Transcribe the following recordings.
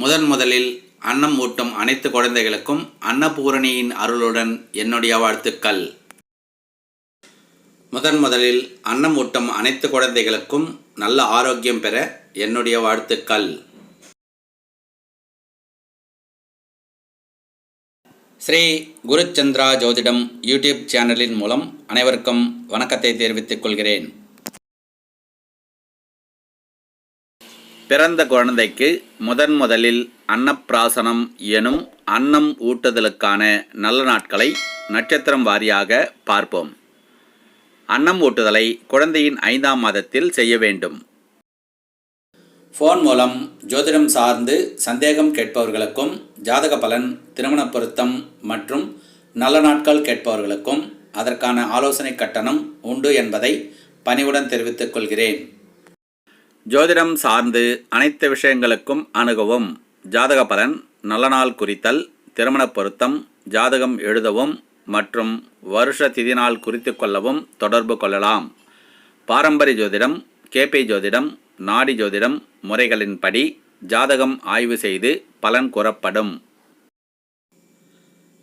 முதன் முதலில் அன்னம் ஊட்டும் அனைத்து குழந்தைகளுக்கும் அன்னபூரணியின் அருளுடன் என்னுடைய வாழ்த்துக்கள். முதன் முதலில் அன்னம் ஊட்டும் அனைத்து குழந்தைகளுக்கும் நல்ல ஆரோக்கியம் பெற என்னுடைய வாழ்த்துக்கள். ஸ்ரீ குருச்சந்திரா ஜோதிடம் யூடியூப் சேனலின் மூலம் அனைவருக்கும் வணக்கத்தை தெரிவித்துக் கொள்கிறேன். பிறந்த குழந்தைக்கு முதன் முதலில் அன்னப்பிராசனம் எனும் அன்னம் ஊட்டுதலுக்கான நல்ல நாட்களை நட்சத்திரம் வாரியாக பார்ப்போம். அன்னம் ஊட்டுதலை குழந்தையின் ஐந்தாம் மாதத்தில் செய்ய வேண்டும். ஃபோன் மூலம் ஜோதிடம் சார்ந்து சந்தேகம் கேட்பவர்களுக்கும் ஜாதக பலன் திருமண பொருத்தம் மற்றும் நல்ல நாட்கள் கேட்பவர்களுக்கும் அதற்கான ஆலோசனை கட்டணம் உண்டு என்பதை பணிவுடன் தெரிவித்துக் கொள்கிறேன். ஜோதிடம் சார்ந்து அனைத்து விஷயங்களுக்கும் அணுகவும். ஜாதக பலன் நல்ல நாள் குறித்தல் திருமண பொருத்தம் ஜாதகம் எழுதவும் மற்றும் வருஷ திதி நாள் குறித்து கொள்ளவும் தொடர்பு கொள்ளலாம். பாரம்பரிய ஜோதிடம் கேபி ஜோதிடம் நாடி ஜோதிடம் முறைகளின்படி ஜாதகம் ஆய்வு செய்து பலன் கூறப்படும்.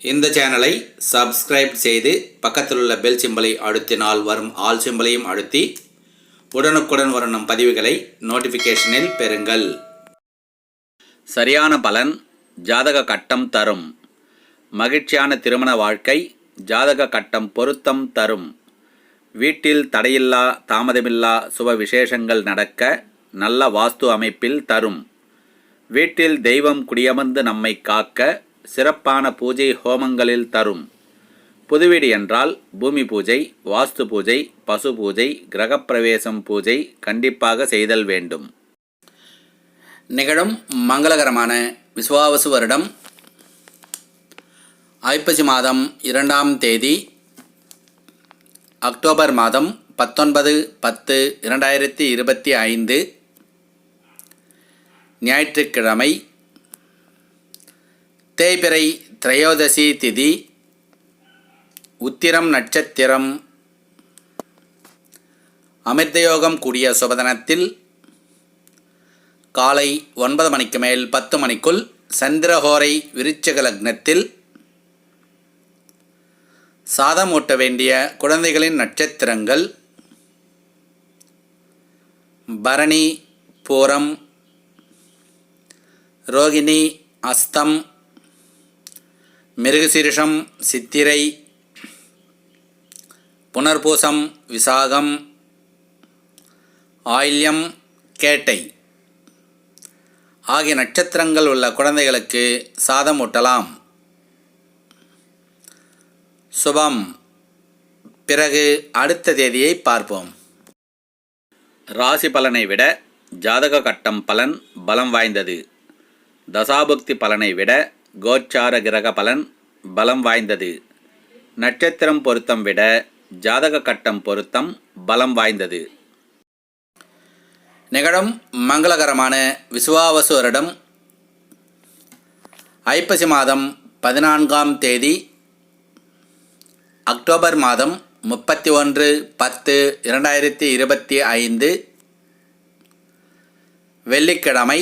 இந்த சேனலை சப்ஸ்கிரைப் செய்து பக்கத்தில் உள்ள பெல் சிம்பலை அழுத்தினால் வரும் ஆல் சிம்பலையும் அழுத்தி உடனுக்குடன் வரும் நம் பதிவுகளை நோட்டிஃபிகேஷனில் பெறுங்கள். சரியான பலன் ஜாதக கட்டம் தரும். மகிழ்ச்சியான திருமண வாழ்க்கை ஜாதக கட்டம் பொருத்தம் தரும். வீட்டில் தடையில்லா தாமதமில்லா சுப விசேஷங்கள் நடக்க நல்ல வாஸ்து அமைப்பில் தரும். வீட்டில் தெய்வம் குடியமர்ந்து நம்மை காக்க சிறப்பான பூஜை ஹோமங்களில் தரும். புதுவீடு என்றால் பூமி பூஜை வாஸ்து பூஜை பசு பூஜை கிரகப்பிரவேசம் பூஜை கண்டிப்பாக செய்தல் வேண்டும். நிகழும் மங்களகரமான விஸ்வாவசு வருடம் ஐப்பசி மாதம் இரண்டாம் தேதி அக்டோபர் மாதம் பத்தொன்பது பத்து இரண்டாயிரத்தி இருபத்தி ஐந்து ஞாயிற்றுக்கிழமை தேய்பிறை திரையோதசி திதி உத்திரம் நட்சத்திரம். அமிர்தயோகம் கூடிய சுபதனத்தில் காலை ஒன்பது மணிக்கு மேல் பத்து மணிக்குள் சந்திரஹோரை விருச்சக லக்னத்தில் சாதம் ஊட்ட வேண்டிய குழந்தைகளின் நட்சத்திரங்கள் பரணி பூரம் ரோகிணி அஸ்தம் மிருகசீரிஷம் சித்திரை புனர்பூசம் விசாகம் ஆயில்யம் கேட்டை. ஆகிய நட்சத்திரங்கள் உள்ள குழந்தைகளுக்கு சாதம் ஊட்டலாம். சுபம். பிறகு அடுத்த தேதியை பார்ப்போம். ராசி பலனை விட ஜாதக கட்டம் பலன் பலம் வாய்ந்தது. தசாபுக்தி பலனை விட கோச்சார கிரக பலன் பலம் வாய்ந்தது. நட்சத்திரம் பொருத்தம் விட ஜாதக கட்டம் பொருத்தம் பலம் வாய்ந்தது. நிகழும் மங்களகரமான விசுவாவசு வருடம் ஐப்பசி மாதம் பதினான்காம் தேதி அக்டோபர் மாதம் முப்பத்தி ஒன்று பத்து இரண்டாயிரத்தி இருபத்தி ஐந்து வெள்ளிக்கிழமை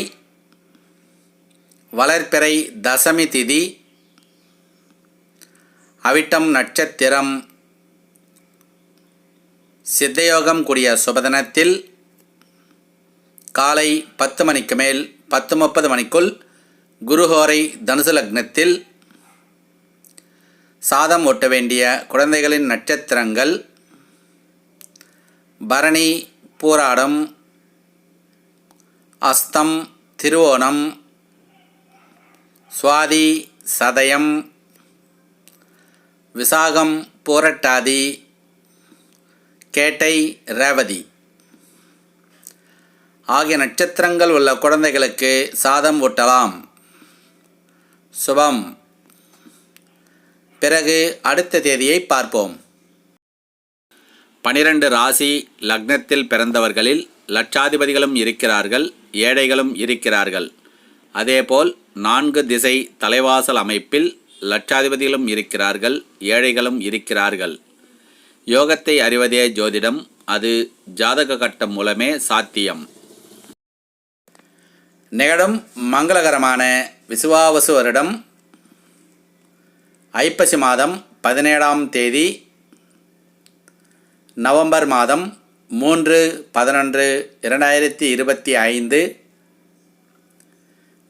வளர்ப்பிறை தசமி திதி அவிட்டம் நட்சத்திரம் சித்தயோகம் கூடிய சுபதினத்தில் காலை பத்து மணிக்கு மேல் பத்து முப்பது மணிக்குள் குருஹோரை தனுசு லக்னத்தில் சாதம் ஒட்ட வேண்டிய குழந்தைகளின் நட்சத்திரங்கள் பரணி பூராடம் அஸ்தம் திருவோணம் சுவாதி சதயம் விசாகம் பூரட்டாதி கேட்டை ரேவதி. ஆகிய நட்சத்திரங்கள் உள்ள குழந்தைகளுக்கு சாதம் ஊட்டலாம். சுபம். பிறகு அடுத்த தேதியை பார்ப்போம். பனிரெண்டு ராசி லக்னத்தில் பிறந்தவர்களில் லட்சாதிபதிகளும் இருக்கிறார்கள் ஏழைகளும் இருக்கிறார்கள். அதேபோல் நான்கு திசை தலைவாசல் அமைப்பில் லட்சாதிபதிகளும் இருக்கிறார்கள் ஏழைகளும் இருக்கிறார்கள். யோகத்தை அறிவதே ஜோதிடம் அது ஜாதக கட்டம் மூலமே சாத்தியம். நிகழும் மங்களகரமான விசுவாவசு வருடம் ஐப்பசி மாதம் பதினேழாம் தேதி நவம்பர் மாதம் மூன்று பதினொன்று இரண்டாயிரத்தி இருபத்தி ஐந்து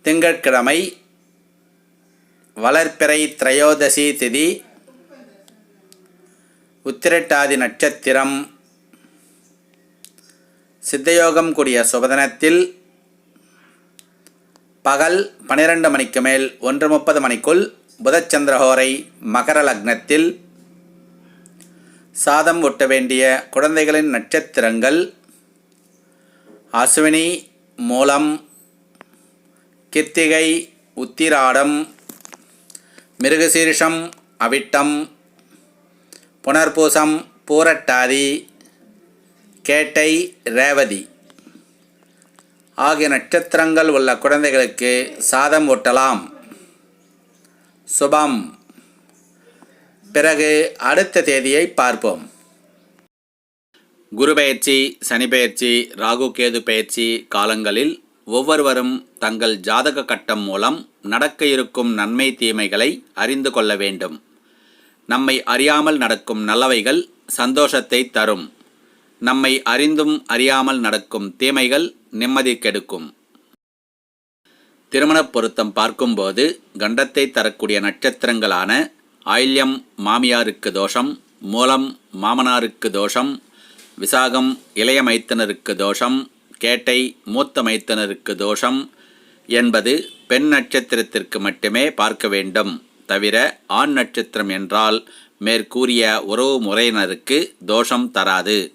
திங்கட்கிழமை வளர்ப்பிறை திரையோதசி திதி உத்திரட்டாதி நட்சத்திரம். சித்தயோகம் கூடிய சுபதனத்தில் பகல் பனிரெண்டு மணிக்கு மேல் ஒன்று முப்பது மணிக்குள் புதச்சந்திரஹோரை மகர லக்னத்தில் சாதம் ஒட்ட வேண்டிய குழந்தைகளின் நட்சத்திரங்கள் அஸ்வினி மூலம் கித்திகை உத்திராடம் மிருகசீரிஷம் அவிட்டம் புனர்பூசம் பூரட்டாதி கேட்டை ரேவதி. ஆகிய நட்சத்திரங்கள் உள்ள குழந்தைகளுக்கு சாதம் ஒட்டலாம் சுபம். பிறகு அடுத்த தேதியை பார்ப்போம். குரு பயிற்சி சனி பயிற்சி ராகு கேது பயிற்சி காலங்களில் ஒவ்வொருவரும் தங்கள் ஜாதக கட்டம் மூலம் நடக்க இருக்கும் நன்மை தீமைகளை அறிந்து கொள்ள வேண்டும். நம்மை அறியாமல் நடக்கும் நல்லவைகள் சந்தோஷத்தை தரும். நம்மை அறிந்தும் அறியாமல் நடக்கும் தீமைகள் நிம்மதி கெடுக்கும். திருமணப் பொருத்தம் பார்க்கும்போது கண்டத்தை தரக்கூடிய நட்சத்திரங்களான ஆயில்யம் மாமியாருக்கு தோஷம் மூலம் மாமனாருக்கு தோஷம் விசாகம் இளைய மைத்தனருக்கு தோஷம் கேட்டை மூத்த மைத்தனருக்கு தோஷம் என்பது பெண் நட்சத்திரத்திற்கு மட்டுமே பார்க்க வேண்டும். தவிர ஆண் நட்சத்திரம் என்றால் மேற்கூறிய உறவு முறையினருக்கு தோஷம் தராது.